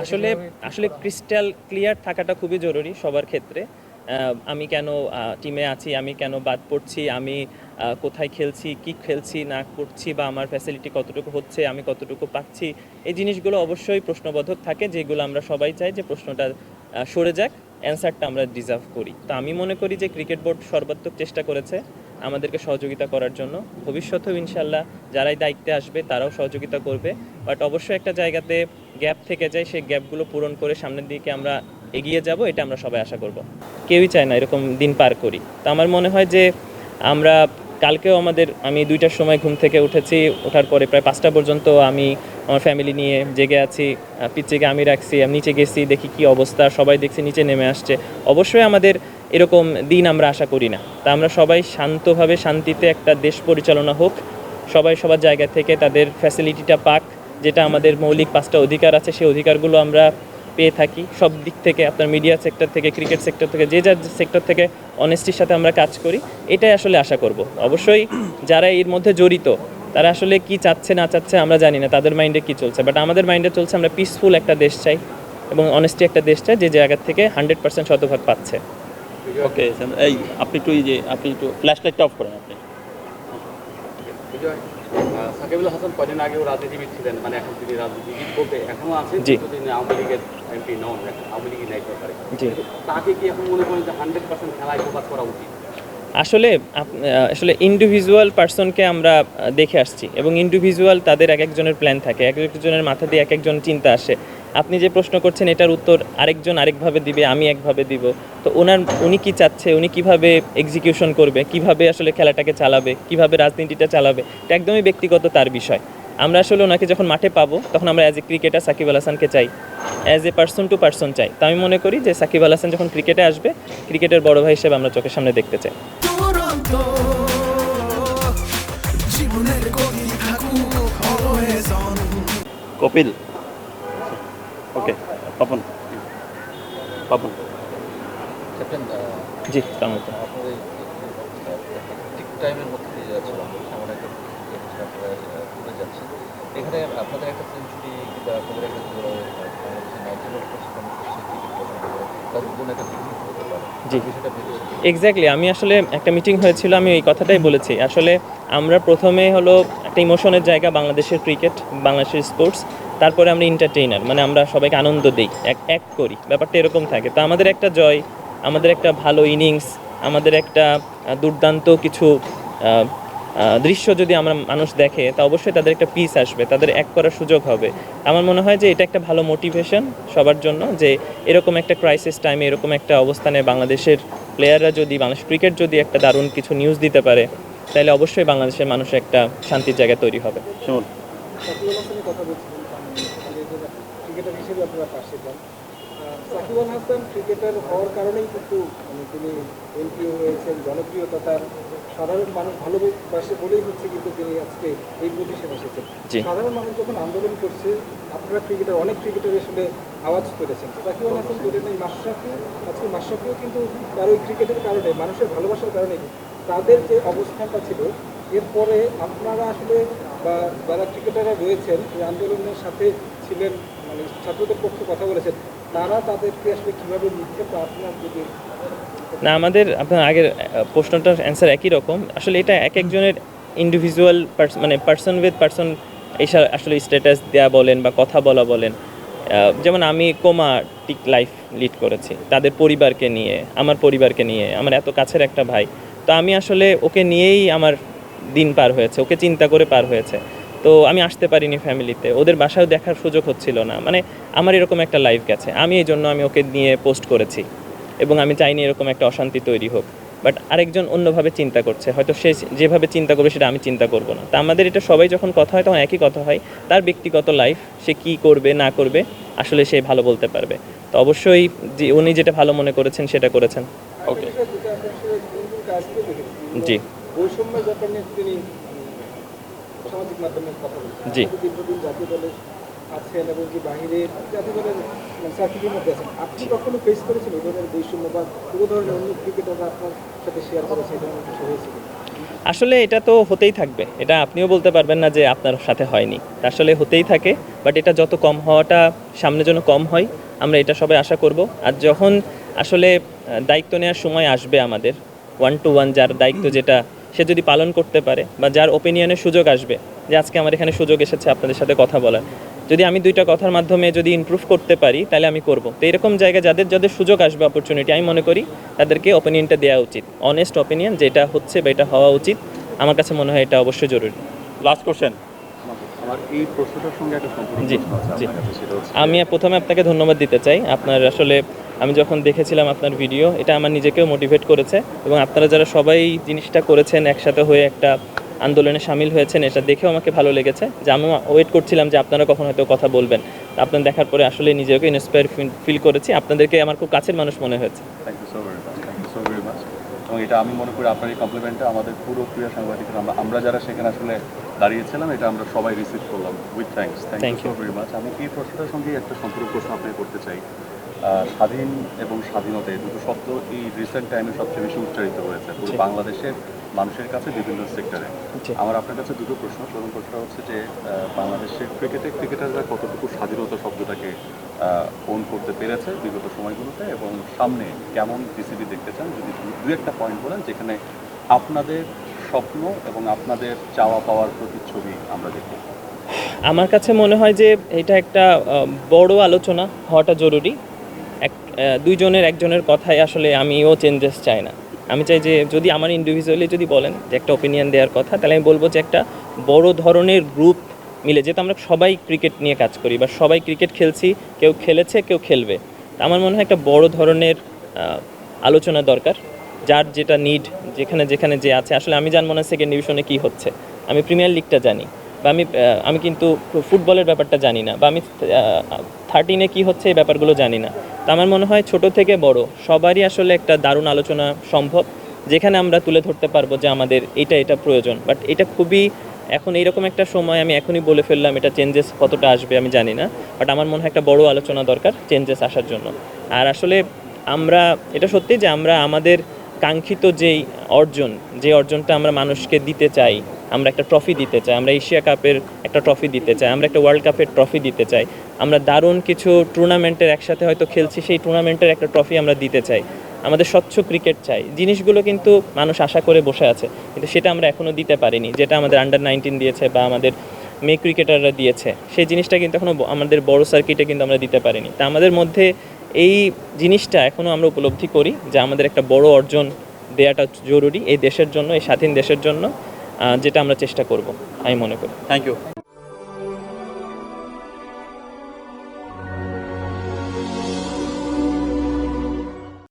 আসলে আসলে crystal clear থাকাটা খুবই জরুরি সবার ক্ষেত্রে। আমি কেন টিমে আছি আমি কেন বাদ পড়ছি আমি কোথায় খেলছি কি খেলছি না করছি বা আমার ফ্যাসিলিটি কতটুকু হচ্ছে আমি কতটুকু পাচ্ছি এই জিনিসগুলো অবশ্যই প্রশ্নবোধক থাকে যেগুলো আমরা সবাই চাই যে প্রশ্নটা সরে যাক অ্যান্সারটা আমরা ডিজার্ভ করি। তো আমি মনে করি যে ক্রিকেট বোর্ড সর্বাত্মক চেষ্টা করেছে। আমাদেরকে সহযোগিতা করার জন্য। ভবিষ্যতেও ইনশাল্লাহ যারাই দায়িত্বে আসবে তারাও সহযোগিতা করবে। বাট অবশ্যই একটা জায়গাতে গ্যাপ থেকে যায়, সেই গ্যাপগুলো পূরণ করে সামনের দিকে আমরা এগিয়ে যাব, এটা আমরা সবাই আশা করব। কেউই চায় না এরকম দিন পার করি। তো আমার মনে হয় যে আমরা কালকেও আমাদের, আমি দুইটার সময় ঘুম থেকে উঠেছি, ওঠার পরে প্রায় পাঁচটা পর্যন্ত আমি আমার ফ্যামিলি নিয়ে জেগে আছি পিচ্চিকে আমি রাখছি, আমি নিচে গেছি, দেখি কি অবস্থা, সবাই দেখছি নিচে নেমে আসছে। অবশ্যই আমাদের এরকম দিন আমরা আশা করি না। তা আমরা সবাই শান্তভাবে, শান্তিতে একটা দেশ পরিচালনা হোক, সবাই সবার জায়গা থেকে তাদের ফ্যাসিলিটিটা পাক, যেটা আমাদের মৌলিক পাঁচটা অধিকার আছে, সেই অধিকারগুলো আমরা পেয়ে থাকি। সব দিক থেকে আপনার মিডিয়া সেক্টর থেকে ক্রিকেট সেক্টর থেকে যে যার সেক্টর থেকে অনেস্টির সাথে আমরা কাজ করি এটাই আসলে আশা করব। অবশ্যই যারা এর মধ্যে জড়িত তারা আসলে কি চাচ্ছে না চাচ্ছে আমরা জানি না তাদের মাইন্ডে কি চলছে। বাট আমাদের মাইন্ডে চলছে আমরা পিসফুল একটা দেশ চাই এবং অনেস্টি একটা দেশ চাই যে জায়গা থেকে হান্ড্রেড পার্সেন্ট শতভাগ পাচ্ছে। ওকে এই আপনি একটু এই যে আপনি একটু ফ্ল্যাশ লাইটটা অফ করেন আপনি। সাকিবুল হাসান কদিন আগেও রাজনীতিবিদ ছিলেন মানে এখন তিনি রাজনীতিবিদ বলতে এখনও। কিন্তু তিনি আওয়ামী লীগের এমপি নন আওয়ামী লীগের নাই সরকারে। তাকে কি এখন মনে করেন যে হান্ড্রেড পার্সেন্ট খেলায় ফোকাস করা উচিত? আসলে আসলে ইন্ডিভিজুয়াল পার্সনকে আমরা দেখে আসছি এবং ইন্ডিভিজুয়াল তাদের এক একজনের প্ল্যান থাকে এক একজনের মাথা দিয়ে এক একজন চিন্তা আসে। আপনি যে প্রশ্ন করছেন এটার উত্তর আরেকজন আরেকভাবে দিবে আমি একভাবে দিব। তো ওনার উনি কি চাচ্ছে উনি কীভাবে এক্সিকিউশন করবে কীভাবে আসলে খেলাটাকে চালাবে কীভাবে রাজনীতিটা চালাবে এটা একদমই ব্যক্তিগত তার বিষয়। আমরা আসলে ওনাকে যখন মাঠে পাবো তখন আমরা as a cricketer Shakib Al হাসানকে চাই। As a person to person চাই। তো আমি মনে করি যে সাকিব আল হাসান যখন ক্রিকেটে আসবে ক্রিকেটের বড় ভাই হিসেবে আমরা চোখের সামনে দেখতে চাই। কপিল পাপন। পাপন। জি সালাম ঠিক টাইমের মধ্যে দিয়ে এমন একটা এখানে আপনাদের একটা সেঞ্চুরি কিংবা আপনাদের একটা জি। এক্স্যাক্টলি আমি আসলে একটা মিটিং হয়েছিল আমি এই কথাটাই বলেছি। আসলে আমরা প্রথমে হলো একটা ইমোশনের জায়গা বাংলাদেশের ক্রিকেট বাংলাদেশের স্পোর্টস তারপরে আমরা এন্টারটেইনার মানে আমরা সবাইকে আনন্দ দিই, এক এক করি, ব্যাপারটা এরকম থাকে। তো আমাদের একটা জয়, আমাদের একটা ভালো ইনিংস আমাদের একটা দুর্দান্ত কিছু দৃশ্য যদি আমরা মানুষ দেখে, তা অবশ্যই তাদের একটা পিস আসবে, তাদের এক করার সুযোগ হবে। আমার মনে হয় যে এটা একটা ভালো মোটিভেশন সবার জন্য, যে এরকম একটা ক্রাইসিস টাইমে এরকম একটা অবস্থানে বাংলাদেশের প্লেয়াররা যদি, বাংলাদেশ ক্রিকেট যদি একটা দারুণ কিছু নিউজ দিতে পারে তাহলে অবশ্যই বাংলাদেশের মানুষ একটা শান্তির জায়গা তৈরি হবে। কথা ক্রিকেটার হিসেবে আপনারা পাশে যান। আহ, সাকিব আল হাসান ক্রিকেটার হওয়ার কারণেই কিন্তু মানে তিনি এমপিও হয়েছেন জনপ্রিয়তা তার। সাধারণ মানুষ ভালোবাসে বলেই হচ্ছে কিন্তু তিনি আজকে এই পজিশনে এসেছেন। সাধারণ মানুষ যখন আন্দোলন করছে আপনারা ক্রিকেটার অনেক ক্রিকেটার আসলে আওয়াজ করেছেন। সাকিব আল হাসান করেন এই মাশরাফি আজকে মাশরাফিও কিন্তু তার ওই ক্রিকেটের কারণে মানুষের ভালোবাসার কারণে তাদের যে অবস্থানটা ছিল এরপরে আপনারা আসলে বা যারা ক্রিকেটাররা রয়েছেন এই আন্দোলনের সাথে ছিলেন মানে ছাত্রদের পক্ষে কথা বলেছেন, তারা তাদেরকে আসলে নিচ্ছে আপনার যদি না, আমাদের, আপনার আগের প্রশ্নটার অ্যান্সার একই রকম। আসলে এটা এক একজনের ইন্ডিভিজুয়াল মানে পার্সন উইথ পার্সন এইসব আসলে স্ট্যাটাস দেওয়া বলেন বা কথা বলা বলেন। যেমন আমি কোমাটিক লাইফ লিড করেছি, তাদের পরিবারকে নিয়ে, আমার পরিবারকে নিয়ে, আমার এত কাছের একটা ভাই। তো আমি আসলে ওকে নিয়েই আমার দিন পার হয়েছে, ওকে চিন্তা করে পার হয়েছে। তো আমি আসতে পারিনি ফ্যামিলিতে। ওদের বাসায় দেখার সুযোগ হচ্ছিল না। মানে আমার এরকম একটা লাইফ গেছে। আমি এই জন্য আমি ওকে নিয়ে পোস্ট করেছি। এবং আমি চাইনি এরকম একটা অশান্তি তৈরি হোক। বাট আরেকজন অন্যভাবে চিন্তা করছে। হয়তো সে যেভাবে চিন্তা করবে সেটা আমি চিন্তা করব না। তা আমাদের এটা সবাই যখন কথা হয় তখন একই কথা হয়। তার ব্যক্তিগত লাইফ সে কি করবে না করবে আসলে সে ভালো বলতে পারবে। তো অবশ্যই যে উনি যেটা ভালো মনে করেছেন সেটা করেছেন। ওকে জি বৈষম্যের ব্যাপার নিয়ে তিনি উম, সামাজিক মাধ্যমে কথা বলছেন জি। দীর্ঘদিন জাতীয় দলে আছেন এবং কি বাহিরে জাতীয় দলের মানে সার্কিটের মধ্যে আছেন? আপনি কখনো ফেস করেছেন এই ধরনের বৈষম্য বা কোনো ধরনের অন্য ক্রিকেটাররা আপনার সাথে শেয়ার করেছে? এই ধরনের কিছু হয়েছিল আসলে এটা তো হতেই থাকবে। এটা আপনিও বলতে পারবেন না যে আপনার সাথে হয়নি। আসলে হতেই থাকে বাট এটা যত কম হওয়াটা সামনে যেন কম হয় আমরা এটা সবাই আশা করব। আর যখন আসলে দায়িত্ব নেওয়ার সময় আসবে আমাদের ওয়ান টু ওয়ান যার দায়িত্ব যেটা সে যদি পালন করতে পারে বা যার ওপিনিয়নের সুযোগ আসবে যে আজকে আমার এখানে সুযোগ এসেছে আপনাদের সাথে কথা বলার যদি আমি দুইটা কথার মাধ্যমে যদি ইমপ্রুভ করতে পারি তাহলে আমি করব। তো এরকম জায়গায় যাদের যাদের সুযোগ আসবে অপরচুনিটি আমি মনে করি তাদেরকে ওপিনিয়নটা দেওয়া উচিত। অনেস্ট ওপিনিয়ন যেটা হচ্ছে বা এটা হওয়া উচিত আমার কাছে মনে হয় এটা অবশ্যই জরুরি। লাস্ট কোশ্চেন আমার এই প্রশ্নটার সঙ্গে একটা সম্পর্ক জি, জি। আমি প্রথমে আপনাকে ধন্যবাদ দিতে চাই। আপনার আসলে আমি যখন দেখেছিলাম আপনার ভিডিও এটা আমার নিজেকেও মোটিভেট করেছে এবং আপনারা যারা সবাই জিনিসটা করেছেন একসাথে হয়ে একটা আন্দোলনে সামিল হয়েছেন এটা দেখেও আমাকে ভালো লেগেছে যে আমি ওয়েট করছিলাম যে আপনারা কখন হয়তো কথা বলবেন। আপনার দেখার পরে আসলে নিজেকে ইন্সপায়ার ফিল করেছি আপনাদেরকে আমার খুব কাছের মানুষ মনে হয়েছে। এবং এটা আমি মনে করি আপনার এই কমপ্লিমেন্টটা আমাদের পুরো প্রিয় সাংবাদিকরা আমরা আমরা যারা সেখানে আসলে দাঁড়িয়েছিলাম এটা আমরা সবাই রিসিভ করলাম। With thanks thank you very much আমি এই প্রশ্নটার সঙ্গে একটা সম্পর্ক প্রশ্ন আপনাকে করতে চাই? স্বাধীন এবং স্বাধীনতা এই দুটো শব্দ এই রিসেন্ট টাইমে সবচেয়ে বেশি উচ্চারিত হয়েছে পুরো বাংলাদেশের মানুষের কাছে বিভিন্ন সেক্টরে আমার আপনার কাছে দুটো প্রশ্ন। প্রথম প্রশ্ন হচ্ছে যে বাংলাদেশের ক্রিকেটে ক্রিকেটাররা কতটুকু স্বাধীনতা শব্দটাকে ফোন করতে পেরেছে বিগত সময়গুলোতে এবং সামনে কেমন বিসিবি দেখতে চান? যদি দু- একটা পয়েন্ট বলেন যেখানে আপনাদের স্বপ্ন এবং আপনাদের চাওয়া পাওয়ার প্রতিচ্ছবি আমরা দেখি। আমার কাছে মনে হয় যে এটা একটা বড় আলোচনা হওয়াটা জরুরি। দুইজনের, একজনের কথায় আসলে আমিও চেঞ্জেস চাই না। আমি চাই যে যদি আমার ইন্ডিভিজুয়ালি যদি বলেন যে একটা ওপিনিয়ন দেওয়ার কথা, তাহলে আমি বলব যে একটা বড় ধরনের গ্রুপ মিলে, যেহেতু আমরা সবাই ক্রিকেট নিয়ে কাজ করি বা সবাই ক্রিকেট খেলছি, কেউ খেলেছে, কেউ খেলবে। আমার মনে হয় একটা বড় ধরনের আলোচনা দরকার, যার যেটা নিড যেখানে যেখানে যে আছে। আসলে আমি জানব না সেকেন্ড ডিভিশনে কী হচ্ছে। আমি প্রিমিয়ার লিগটা জানি। বা আমি আমি কিন্তু ফুটবলের ব্যাপারটা জানি না, বা আমি থার্টিনে কী হচ্ছে এই ব্যাপারগুলো জানি না। তো আমার মনে হয় ছোট থেকে বড় সবারই আসলে একটা দারুণ আলোচনা সম্ভব, যেখানে আমরা তুলে ধরতে পারব যে আমাদের এটা এটা প্রয়োজন। বাট এটা খুবই, এখন এইরকম একটা সময় আমি এখনই বলে ফেললাম, এটা চেঞ্জেস কতটা আসবে আমি জানি না। বাট আমার মনে হয় একটা বড় আলোচনা দরকার চেঞ্জেস আসার জন্য। আর আসলে আমরা, এটা সত্যি যে আমরা আমাদের কাঙ্ক্ষিত যেই অর্জন, যে অর্জনটা আমরা মানুষকে দিতে চাই আমরা একটা ট্রফি দিতে চাই, আমরা এশিয়া কাপের একটা ট্রফি দিতে চাই, আমরা একটা ওয়ার্ল্ড কাপের ট্রফি দিতে চাই, আমরা দারুণ কিছু টুর্নামেন্টের একসাথে হয়তো খেলছি, সেই টুর্নামেন্টের একটা ট্রফি আমরা দিতে চাই। আমাদের স্বচ্ছ ক্রিকেট চাই। জিনিসগুলো কিন্তু মানুষ আশা করে বসে আছে, কিন্তু সেটা আমরা এখনও দিতে পারিনি, যেটা আমাদের আন্ডার নাইনটিন দিয়েছে বা আমাদের মেয়ে ক্রিকেটাররা দিয়েছে। সেই জিনিসটা কিন্তু এখনও আমাদের বড় সার্কিটে কিন্তু আমরা দিতে পারিনি। তা আমাদের মধ্যে এই জিনিসটা এখনও আমরা উপলব্ধি করি যে আমাদের একটা বড় অর্জন দেওয়াটা জরুরি এই দেশের জন্য, এই স্বাধীন দেশের জন্য। যেটা আমরা চেষ্টা করব আমি মনে করি। Thank you